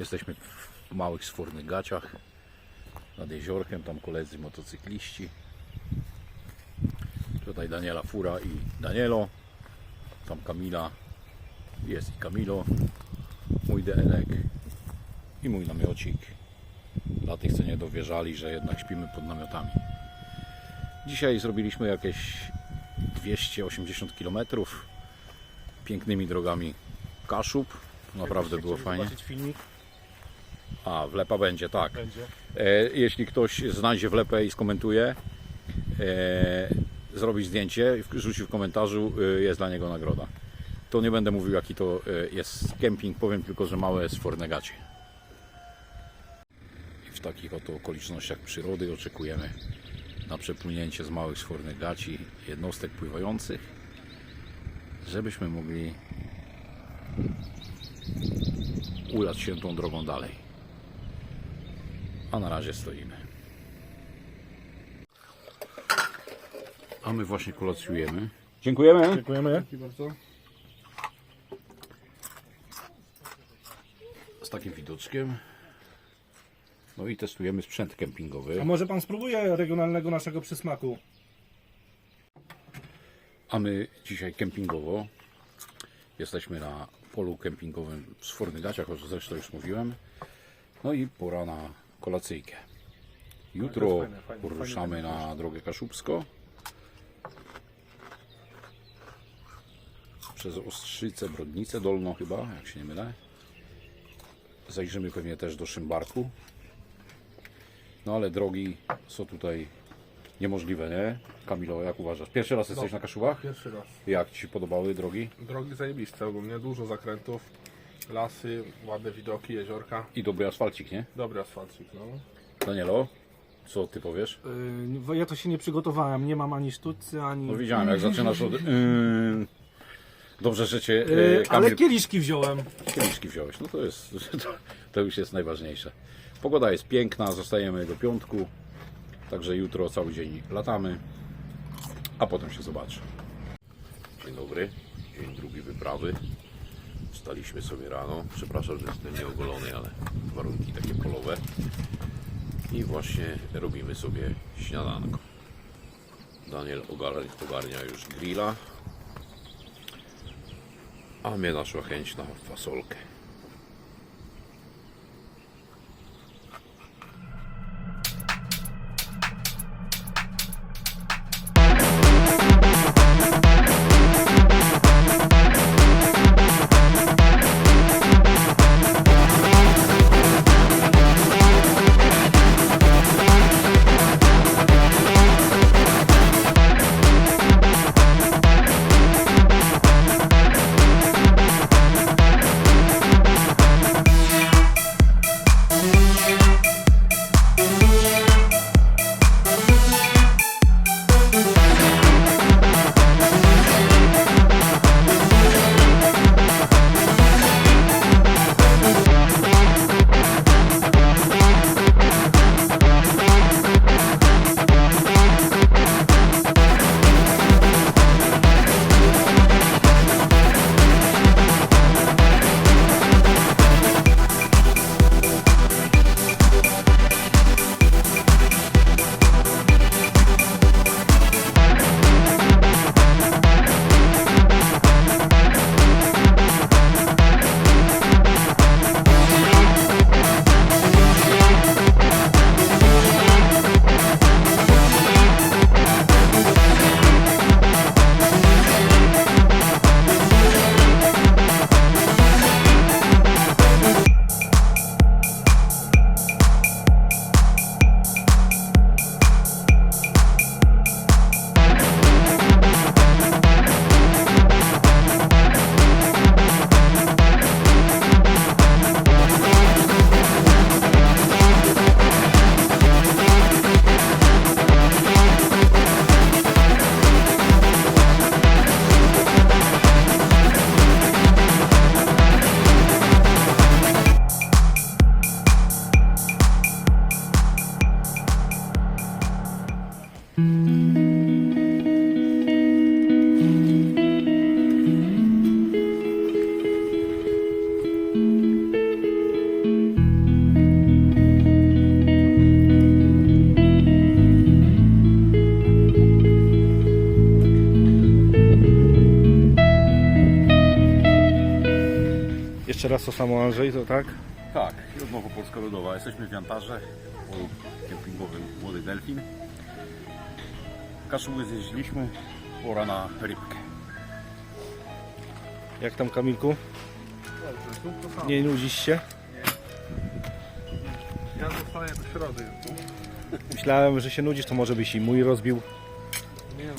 Jesteśmy w małych sfornych gaciach nad jeziorkiem, tam koledzy motocykliści. Tutaj Daniela Fura i Danielo. Tam Kamila. Jest i Kamilo. Mój DLek i mój namiocik. Dla tych, co nie dowierzali, że jednak śpimy pod namiotami. Dzisiaj zrobiliśmy jakieś 280 km pięknymi drogami Kaszub. Naprawdę było fajnie. Filmik A, wlepa będzie, tak. będzie. E, jeśli ktoś znajdzie wlepę i skomentuje, e, zrobi zdjęcie w- rzuci w komentarzu, e, jest dla niego nagroda. To nie będę mówił jaki to e, jest kemping, powiem tylko, że małe sforne gacie. I w takich oto okolicznościach przyrody oczekujemy na przepłynięcie z małych sfornych gaci jednostek pływających, żebyśmy mogli udać się tą drogą dalej. A na razie stoimy. A my właśnie kolacjujemy. Dziękujemy. Dziękujemy. Dzięki bardzo. Z takim widoczkiem. No i testujemy sprzęt kempingowy. A może pan spróbuje regionalnego naszego przysmaku? A my dzisiaj kempingowo jesteśmy na polu kempingowym w Sfornygaciach, o czym zresztą już mówiłem. No i pora na kolacyjkę. Jutro fajne, fajne, poruszamy na drogę Kaszubsko. Przez Ostrzycę, Brodnicę Dolną chyba, jak się nie mylę. Zajrzymy pewnie też do Szymbarku. No ale drogi są tutaj niemożliwe, nie? Kamilo, jak uważasz? Pierwszy raz jesteś na Kaszubach? Pierwszy raz. Jak Ci się podobały drogi? Drogi zajebiste ogólnie, dużo zakrętów, lasy, ładne widoki, jeziorka. I dobry asfalcik, nie? Dobry asfalcik, no. Danielo, co Ty powiesz? Yy, Ja to się nie przygotowałem, nie mam ani sztucy, ani. No widziałem, jak zaczynasz od... Yy, dobrze, że Cię Yy, yy, Kamil ale kieliszki wziąłem. kieliszki wziąłeś. No to jest, to, to już jest najważniejsze. Pogoda jest piękna, zostajemy do piątku. Także jutro cały dzień latamy, a potem się zobaczy. Dzień dobry, dzień drugi wyprawy. Wstaliśmy sobie rano. Przepraszam, że jestem nieogolony, ale warunki takie polowe. I właśnie robimy sobie śniadanko. Daniel ogarnia, już grilla, a mnie naszła chęć na fasolkę. Jeszcze raz to samo Andrzej, to tak? Tak, rozmowa polsko-ludowa. Jesteśmy w Jantarze, w kempingowym Młody Delfin. Kaszuły zjeździliśmy, pora na rybkę. Jak tam Kamilku? Nie nudzisz się? Ja zostanę do środy. Myślałem, że się nudzisz, to może byś i mój rozbił. Nie ma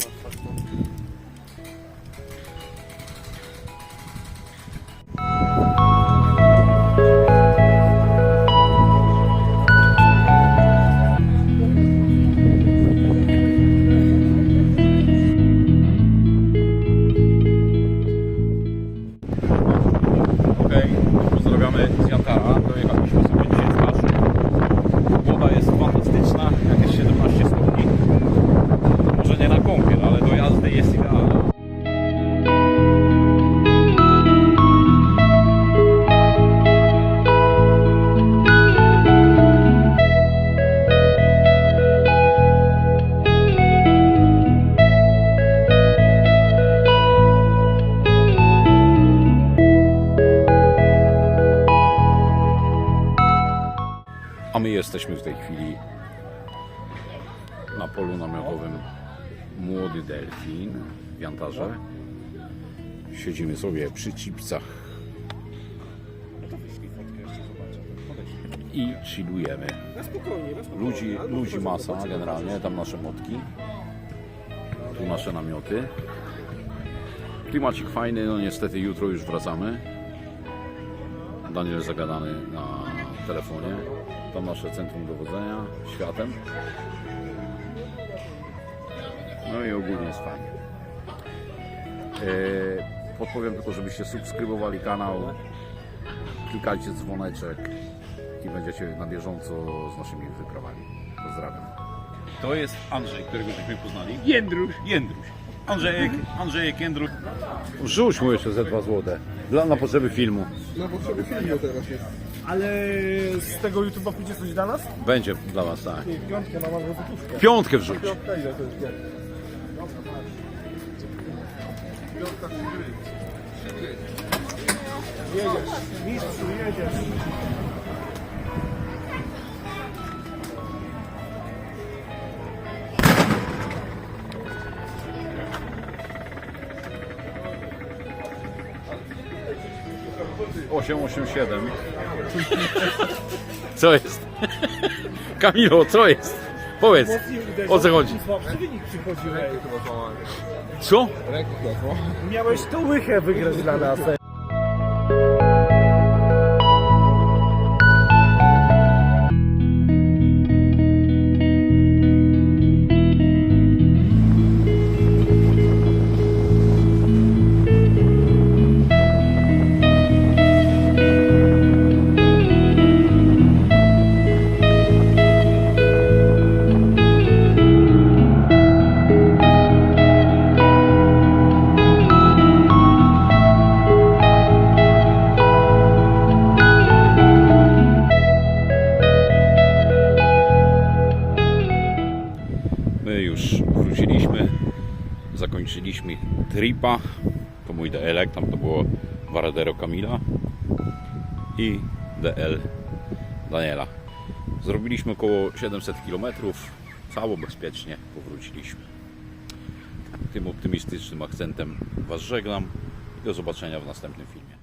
A my jesteśmy w tej chwili na polu namiotowym Młody Delfin w Jantarze. Siedzimy sobie przy chipsach i chillujemy. Ludzi, ludzi masa generalnie, tam nasze motki, tu nasze namioty. Klimacik fajny, no niestety jutro już wracamy. Daniel zagadany na telefonie. To nasze centrum dowodzenia światem. No i ogólnie jest fajnie. Eee, podpowiem tylko, żebyście subskrybowali kanał, klikajcie dzwoneczek i będziecie na bieżąco z naszymi wyprawami. Pozdrawiam. To jest Andrzej, którego żeśmy poznali. Jędruś. Jędruś. Andrzejek, Andrzejek Jędruś. Rzuć mu jeszcze ze dwa złote. Dla, na potrzeby filmu. Na potrzeby filmu teraz jest. Ale z tego YouTube'a pójdzie coś dla nas? Będzie dla was tak. Piątkę na mam złotówkę. Piątkę wrzuć. Piątka ile to jest piątka? Piątka trzy gry. Trzy gry. Jedziesz, mistrzu, jedziesz. Osiem, osiem, siedem. Co jest? Kamilo, co jest? Powiedz, o co chodzi? Słabszy wynik przychodził. ej. Chyba złamałem. Co? Miałeś tą łychę wygrać dla nas. ej. Zakończyliśmy tripa. To mój DL, tam to było Varadero Kamila i DL Daniela. Zrobiliśmy około 700 km, cało bezpiecznie powróciliśmy. Tym optymistycznym akcentem Was żegnam i do zobaczenia w następnym filmie.